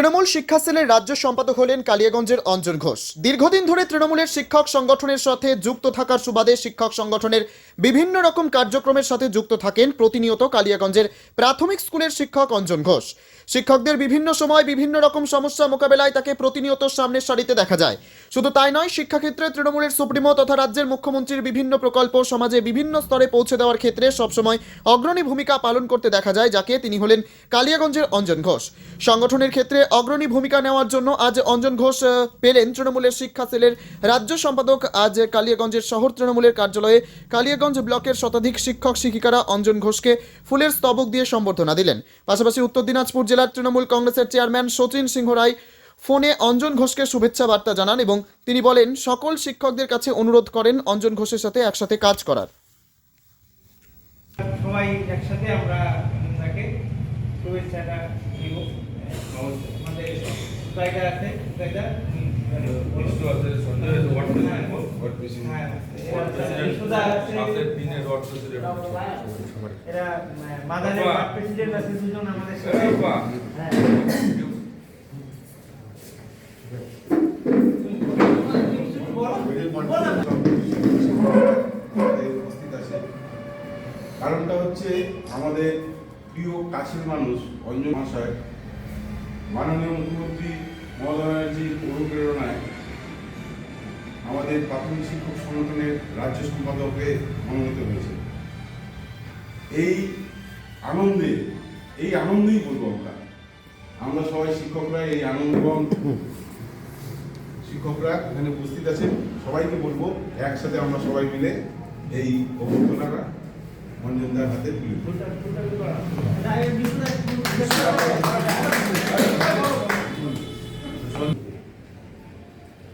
Trinamool শিক্ষা সেলের রাজ্য সম্পাদক হলেন কালিয়াগঞ্জের অঞ্জন ঘোষ। দীর্ঘদিন ধরে তৃণমূলের শিক্ষক সংগঠনের সাথে যুক্ত থাকার সুবাদে শিক্ষক সংগঠনের বিভিন্ন রকম কার্যক্রমের সাথে যুক্ত থাকেন প্রতিনিয়ত কালিয়াগঞ্জের প্রাথমিক স্কুলের শিক্ষক অঞ্জন ঘোষ। শিক্ষকদের বিভিন্ন সময় বিভিন্ন রকম সমস্যা মোকাবেলায় তাকে প্রতিনিয়ত সামনের সারিতে দেখা যায়। শুধু তাই নয়, শিক্ষাক্ষেত্রে তৃণমূলের সুপ্রিমো তথা রাজ্যের মুখ্যমন্ত্রীর বিভিন্ন প্রকল্প সমাজে বিভিন্ন স্তরে পৌঁছে দেওয়ার ক্ষেত্রে সবসময় অগ্রণী ভূমিকা পালন করতে দেখা যায়, যাকে তিনি হলেন কালিয়াগঞ্জের অঞ্জন ঘোষ। সংগঠনের ক্ষেত্রে অগ্রণী ভূমিকা নেওয়ার জন্য আজ অঞ্জন ঘোষ পেলেন তৃণমূলের শিক্ষা সেলের রাজ্য সম্পাদক আজ কালিয়াগঞ্জের শহর তৃণমূলের কার্যালয়ে। কালিয়াগঞ্জ ব্লকের শতাধিক শিক্ষক শিক্ষিকারা অঞ্জন ঘোষকে ফুলের স্তবক দিয়ে সম্বর্ধনা দিলেন। পাশাপাশি উত্তর দিনাজপুর জেলার তৃণমূল কংগ্রেসের চেয়ারম্যান সচিন সিংহ রায় ফোনে অঞ্জন ঘোষকে শুভেচ্ছা বার্তা জানান এবং তিনি বলেন সকল শিক্ষকদের কাছে অনুরোধ করেন অঞ্জন ঘোষের সাথে একসাথে কাজ করার। সবাই একসাথে আমরা তাকে শুভেচ্ছাটা দিব আমাদের আছে হ্যাঁ এরা প্রেসিডেন্ট দুজন আমাদের সাথে হ্যাঁ। কারণটা হচ্ছে আমাদের প্রিয় কাছের মানুষ অঞ্জন মহাশয়, মাননীয় মুখ্যমন্ত্রী মমতা ব্যানার্জির অনুপ্রেরণায় আমাদের প্রাথমিক শিক্ষক সংগঠনের রাজ্য সম্পাদকে মনোনীত হয়েছে। এই আনন্দে, এই আনন্দেই বলব আমরা। আমরা সবাই শিক্ষকরা এই আনন্দ শিক্ষকরা এখানে উপস্থিত আছেন। সবাইকে বলব, একসাথে আমরা সবাই মিলে এই অভ্যর্থনাটা অঞ্জনদার হাতে তুলে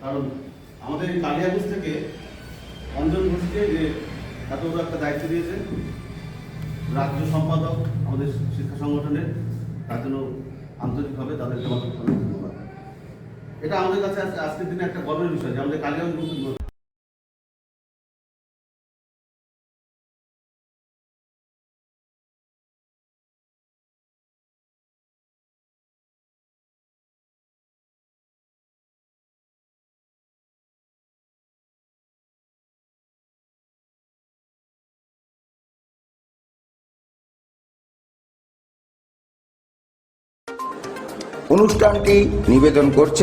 কারণ আমাদের কালিয়াগঞ্জ থেকে অঞ্জন ঘোষকে যে এত বড় একটা দায়িত্ব দিয়েছে রাজ্য সম্পাদক আমাদের শিক্ষা সংগঠনের, তার জন্য আন্তরিকভাবে তাদেরকে আমাদের ধন্যবাদ এটা আমাদের কাছে আজ- আজকের দিনে একটা গর্বের বিষয় যে আমাদের কালিয়াগঞ্জ গ্রুপ অনুষ্ঠানটি নিবেদন করছে